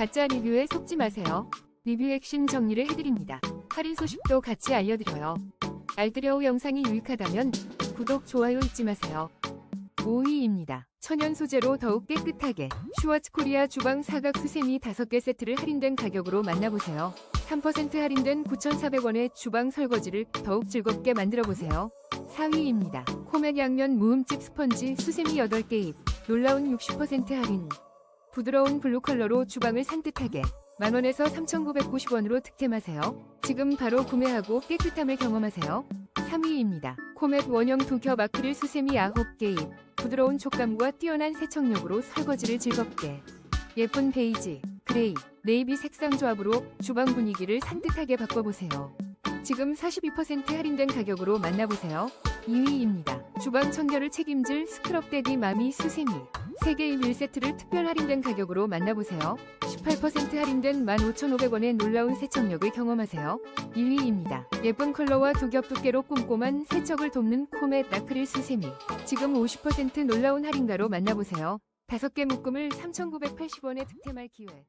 가짜 리뷰에 속지 마세요. 리뷰 핵심 정리를 해드립니다. 할인 소식도 같이 알려드려요. 알뜰여우 영상이 유익하다면 구독, 좋아요 잊지 마세요. 5위입니다. 천연 소재로 더욱 깨끗하게 슈와츠 코리아 주방 사각 수세미 5개 세트를 할인된 가격으로 만나보세요. 3% 할인된 9,400원의 주방 설거지를 더욱 즐겁게 만들어보세요. 4위입니다. 코맥 양면 무음집 스펀지 수세미 8개 입 놀라운 60% 할인 부드러운 블루 컬러로 주방을 산뜻하게 만원에서 3,990원으로 득템하세요. 지금 바로 구매하고 깨끗함을 경험하세요. 3위입니다. 코멧 원형 도겹 아크릴 수세미 9개 입 부드러운 촉감과 뛰어난 세척력으로 설거지를 즐겁게 예쁜 베이지, 그레이, 네이비 색상 조합으로 주방 분위기를 산뜻하게 바꿔보세요. 지금 42% 할인된 가격으로 만나보세요. 2위입니다. 주방 청결을 책임질 스크럽 데디 마미 수세미 3개의 1세트를 특별 할인된 가격으로 만나보세요. 18% 할인된 15,500원의 놀라운 세척력을 경험하세요. 1위입니다. 예쁜 컬러와 두 겹 두께로 꼼꼼한 세척을 돕는 코멧 아크릴 수세미. 지금 50% 놀라운 할인가로 만나보세요. 5개 묶음을 3,980원에 득템할 기회.